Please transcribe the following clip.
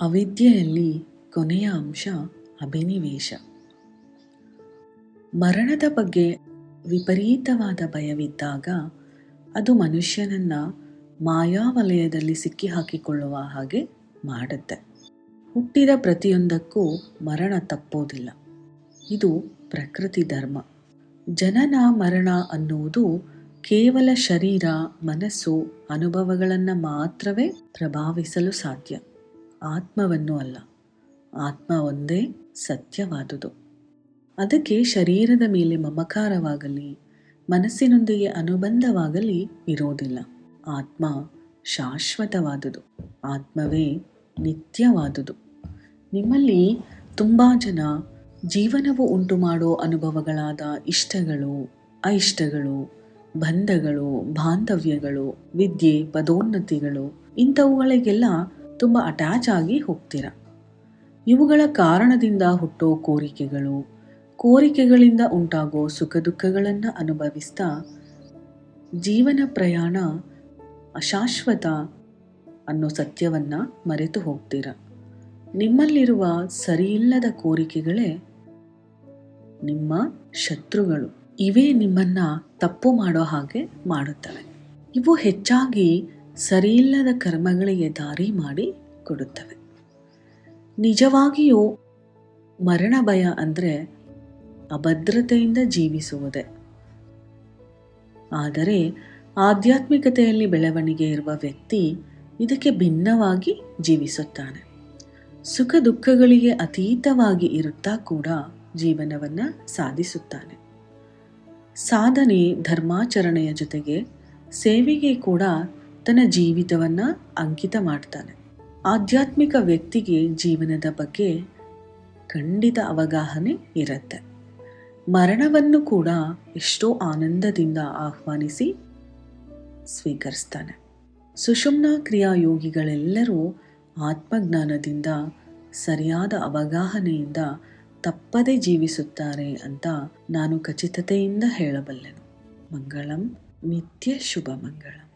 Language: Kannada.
ಅವಿದ್ಯೆಯಲ್ಲಿ ಕೊನೆಯ ಅಂಶ ಅಭಿನಿವೇಶ. ಮರಣದ ಬಗ್ಗೆ ವಿಪರೀತವಾದ ಭಯವಿದ್ದಾಗ ಅದು ಮನುಷ್ಯನನ್ನ ಮಾಯಾವಲಯದಲ್ಲಿ ಸಿಕ್ಕಿಹಾಕಿಕೊಳ್ಳುವ ಹಾಗೆ ಮಾಡುತ್ತೆ. ಹುಟ್ಟಿದ ಪ್ರತಿಯೊಂದಕ್ಕೂ ಮರಣ ತಪ್ಪೋದಿಲ್ಲ. ಇದು ಪ್ರಕೃತಿ ಧರ್ಮ. ಜನನ ಮರಣ ಅನ್ನುವುದು ಕೇವಲ ಶರೀರ, ಮನಸ್ಸು, ಅನುಭವಗಳನ್ನು ಮಾತ್ರವೇ ಪ್ರಭಾವಿಸಲು ಸಾಧ್ಯ. ಆತ್ಮವನ್ನು ಅಲ್ಲ. ಆತ್ಮ ಒಂದೇ ಸತ್ಯವಾದುದು. ಅದಕ್ಕೆ ಶರೀರದ ಮೇಲೆ ಮಮಕಾರವಾಗಲಿ, ಮನಸ್ಸಿನೊಂದಿಗೆ ಅನುಬಂಧವಾಗಲಿ ಇರೋದಿಲ್ಲ ಆತ್ಮ ಶಾಶ್ವತವಾದುದು. ಆತ್ಮವೇ ನಿತ್ಯವಾದುದು. ನಿಮ್ಮಲ್ಲಿ ತುಂಬ ಜನ ಜೀವನವು ಉಂಟು ಮಾಡೋ ಅನುಭವಗಳಾದ ಇಷ್ಟಗಳು, ಅಯಿಷ್ಟಗಳು, ಬಂಧಗಳು, ಬಾಂಧವ್ಯಗಳು, ವಿದ್ಯೆ, ಪದೋನ್ನತಿಗಳು ಇಂಥವುಗಳಿಗೆಲ್ಲ ತುಂಬ ಅಟ್ಯಾಚ್ ಆಗಿ ಹೋಗ್ತೀರ? ಇವುಗಳ ಕಾರಣದಿಂದ ಹುಟ್ಟೋ ಕೋರಿಕೆಗಳು, ಕೋರಿಕೆಗಳಿಂದ ಉಂಟಾಗೋ ಸುಖ ದುಃಖಗಳನ್ನು ಅನುಭವಿಸ್ತಾ ಜೀವನ ಪ್ರಯಾಣ ಅಶಾಶ್ವತ ಅನ್ನೋ ಸತ್ಯವನ್ನು ಮರೆತು ಹೋಗ್ತೀರ? ನಿಮ್ಮಲ್ಲಿರುವ ಸರಿಯಿಲ್ಲದ ಕೋರಿಕೆಗಳೇ ನಿಮ್ಮ ಶತ್ರುಗಳು. ಇವೇ ನಿಮ್ಮನ್ನ ತಪ್ಪು ಮಾಡೋ ಹಾಗೆ ಮಾಡುತ್ತವೆ. ಇವು ಹೆಚ್ಚಾಗಿ ಸರಿಯಿಲ್ಲದ ಕರ್ಮಗಳಿಗೆ ದಾರಿ ಮಾಡಿ ಕೊಡುತ್ತವೆ. ನಿಜವಾಗಿಯೂ ಮರಣ ಭಯ ಅಂದರೆ ಅಭದ್ರತೆಯಿಂದ ಜೀವಿಸುವುದೇ. ಆದರೆ ಆಧ್ಯಾತ್ಮಿಕತೆಯಲ್ಲಿ ಬೆಳವಣಿಗೆ ಇರುವ ವ್ಯಕ್ತಿ ಇದಕ್ಕೆ ಭಿನ್ನವಾಗಿ ಜೀವಿಸುತ್ತಾನೆ. ಸುಖ ದುಃಖಗಳಿಗೆ ಅತೀತವಾಗಿ ಇರುತ್ತಾ ಕೂಡ ಜೀವನವನ್ನು ಸಾಧಿಸುತ್ತಾನೆ. ಸಾಧನೆ, ಧರ್ಮಾಚರಣೆಯ ಜೊತೆಗೆ ಸೇವೆಗೆ ಕೂಡ ತನ್ನ ಜೀವಿತವನ್ನು ಅಂಕಿತ ಮಾಡ್ತಾನೆ. ಆಧ್ಯಾತ್ಮಿಕ ವ್ಯಕ್ತಿಗೆ ಜೀವನದ ಬಗ್ಗೆ ಖಂಡಿತ ಅವಗಾಹನೆ ಇರುತ್ತೆ. ಮರಣವನ್ನು ಕೂಡ ಎಷ್ಟೋ ಆನಂದದಿಂದ ಆಹ್ವಾನಿಸಿ ಸ್ವೀಕರಿಸ್ತಾನೆ. ಸುಷುಮ್ನ ಕ್ರಿಯಾಯೋಗಿಗಳೆಲ್ಲರೂ ಆತ್ಮಜ್ಞಾನದಿಂದ ಸರಿಯಾದ ಅವಗಾಹನೆಯಿಂದ ತಪ್ಪದೆ ಜೀವಿಸುತ್ತಾರೆ ಅಂತ ನಾನು ಖಚಿತತೆಯಿಂದ ಹೇಳಬಲ್ಲೆನು. ಮಂಗಳಂ, ನಿತ್ಯ ಶುಭ ಮಂಗಳಂ